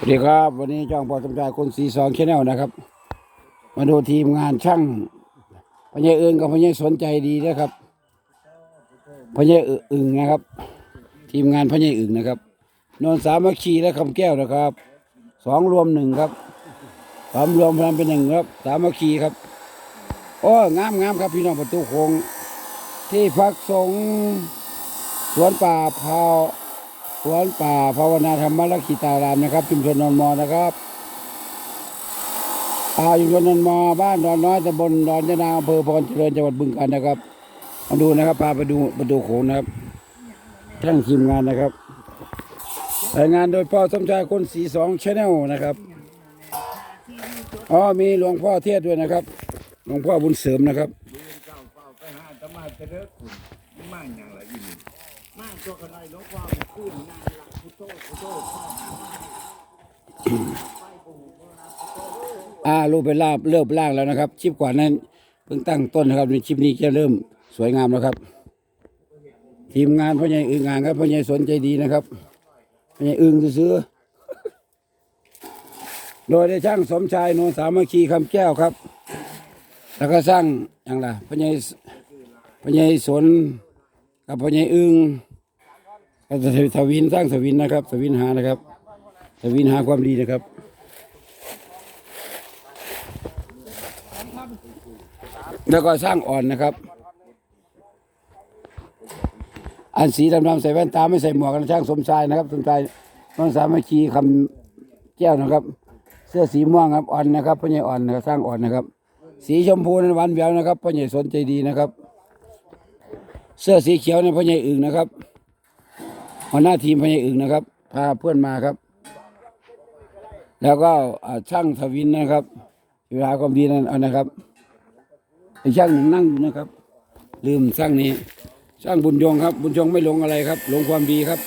สวัสดีครับวันนี้จ้องปอสมชายคนสีสองชแนลนะครับ มาดูทีมงานช่างพญายเอิงกับพญายสนใจดีนะครับพญายอึ่งนะครับ ทีมงานพญายอึ่งนะครับนนสามัคคีและคำแก้วนะครับสองรวมหนึ่งครับสามรวมพลังเป็นหนึ่งครับ สามัคคีครับโอ้งามงามครับพี่น้องประตูโค้งที่พักสงสวนป่าพาว วนป่าภาวนาธรรมลักขิตารามนะครับชุมชนนนมอนะครับอาชุมชนนนมอบ้านดอนน้อยตำบลดอนยะนาอำเภอพรเจริญจังหวัดบึงกาฬนะครับ มาดูนะครับ พาไปดูประตูโขงนะครับทั้งทีมงานนะครับรายงานโดยพ่อสมชายคนสีสองชาแนลนะครับอ๋อมีหลวงพ่อเทศด้วยนะครับ หลวงพ่อบุญเสริมนะครับ ไปหาธรรมะจะเลิกคุณไม่มาอย่างไรอยู่นี่มาตัวกันไรหลวงพ่อมันขึ้นางหลักพุทโธพุทโธอ่ารูปเป็นลาบเริ่มล่างแล้วนะครับชิปก่อนนั้นเพิ่งตั้งต้นนะครับในชิปนี้จะเริ่มสวยงามแล้วครับ ทีมงานพ่อใหญ่อึ่งางครับพ่อใหญ่สนใจดีนะครับพ่อใหญ่อึ่งซื้อโดยได้ช่างสมชายโนนสามัคคีคำแก้วครับ แล้วก็สร้างอย่างไรพ่อใหญ่พ่อใหญ่สน กับพ่อใหญ่อึ่งก็จะทวินสร้างสวินนะครับ สวินหานะครับสวินหาความดีนะครับแล้วก็สร้างอ่อนนะครับ อันสีดำๆใส่แว่นตาไม่ใส่หมวกกันช่างสมชายนะครับสมชายน้องสามัคคีคำแก้วนะครับ เสื้อสีม่วงครับอ่อนนะครับพ่อใหญ่อ่อนนะครับสร้างอ่อนนะครับ สีชมพูนั้นหวานแหววนะครับพ่อใหญ่สนใจดีนะครับ เสื้อสีเขียวนั้นพ่อใหญ่อึ่งนะครับหัวหน้าทีมพ่อใหญ่อึ่งนะครับ พาเพื่อนมาครับ แล้วก็ช่างทวินนะครับเวลาความดีนั้นเอานะครับไอ้ช่างหนึ่งนั่งอยู่นะครับ ลืมช่างนี้ช่างบุญยงครับ บุญยงไม่หลงอะไรครับหลงความดีครับ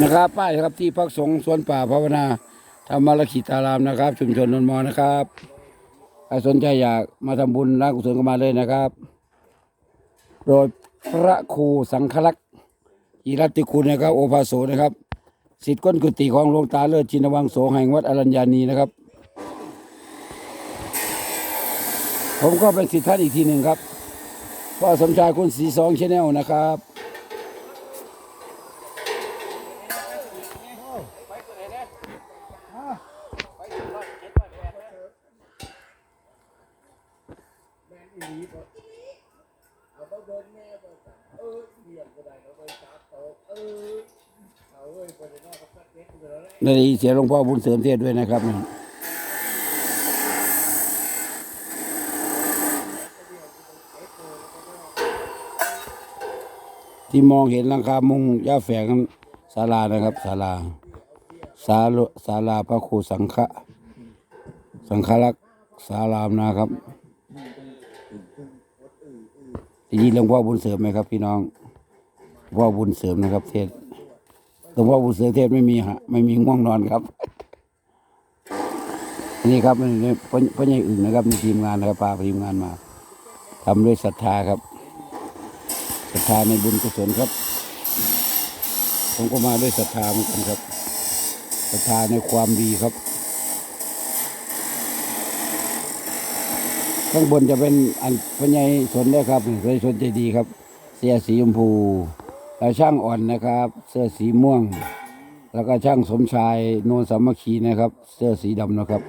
นะครับ ป้ายครับที่พักสงฆ์สวนป่าภาวนาธรรมรคิตารามนะครับ ชุมชนนนมอนะครับ ครสนใจอยากมาทำบุญรักกุศลก็มาเลยนะครับ โดยพระครูสังฆลักษณ์อิรัตติคุณนะครับ โอภาโสนะครับสิทธิ์ก้นกุฏิของหลวงตาเลิศจินวังโสแห่งวัดอรัญญานีนะครับ ผมก็เป็นสิทธิ์ท่านอีกทีหนึ่งครับพ่อสมชายคุณสีสองชแนลนะครับ ได้ยินเสียงหลวงพ่อบุญเสริมเทศด้วยนะครับ ที่มองเห็นหลังคามุงย่าแฝงศาลานะครับศาลาศาลศาลาพระครูสังฆะสังฆลักษณ์ศาลามนะครับ ได้ยินหลวงพ่อบุญเสริมไหมครับ พี่น้องวงพ่อบุญเสริมนะครับ เทศหลวงพ่อบุญเสริมเทศไม่มีฮะไม่มีง่วงนอนครับนี่ครับนี่พ่อใหญ่อึ่งนะครับมีทีมงานนะครับพาทีมงานมาทำด้วยศรัทธาครับศรัทธาในบุญกุศลครับผมก็มาด้วยศรัทธาเหมือนกันครับศรัทธาในความดีครับ ข้างบนจะเป็นอันพญายสนนะครับพญายสนใจดีครับ เสื้อสีชมพูแล้วช่างอ่อนนะครับ เสื้อสีม่วง แล้วก็ช่างสมชายโนนสามัคคีนะครับ เสื้อสีดำนะครับ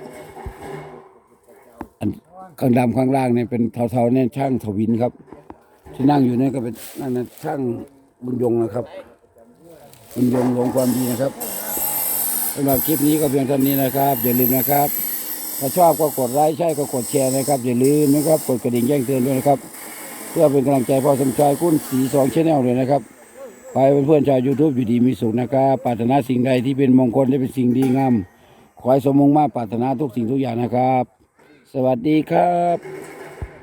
อันข้างดำข้างล่างเนี่ยเป็นเทาๆเนี่ยช่างทวินครับ ที่นั่งอยู่นี่ก็เป็นนั่นนะช่างบุญยงนะครับ บุญยงลงความดีนะครับสำหรับคลิปนี้ก็เพียงเท่านี้นะครับอย่าลืมนะครับ ถ้าชอบก็กดไลค์ใช่ก็กดแชร์นะครับ อย่าลืมนะครับกดกระดิ่งแจ้งเตือนด้วยนะครับ เพื่อเป็นกำลังใจพ่อสมชายกุ้นสีสองชแนลเลยนะครับ ไปเป็นเพื่อนชาวยูทูบอยู่ดีมีสุขนะครับปรารถนาสิ่งใดที่เป็นมงคลจะเป็นสิ่งดีงามขอให้สมมงมาปรารถนาทุกสิ่งทุกอย่างนะครับ สวัสดีครับ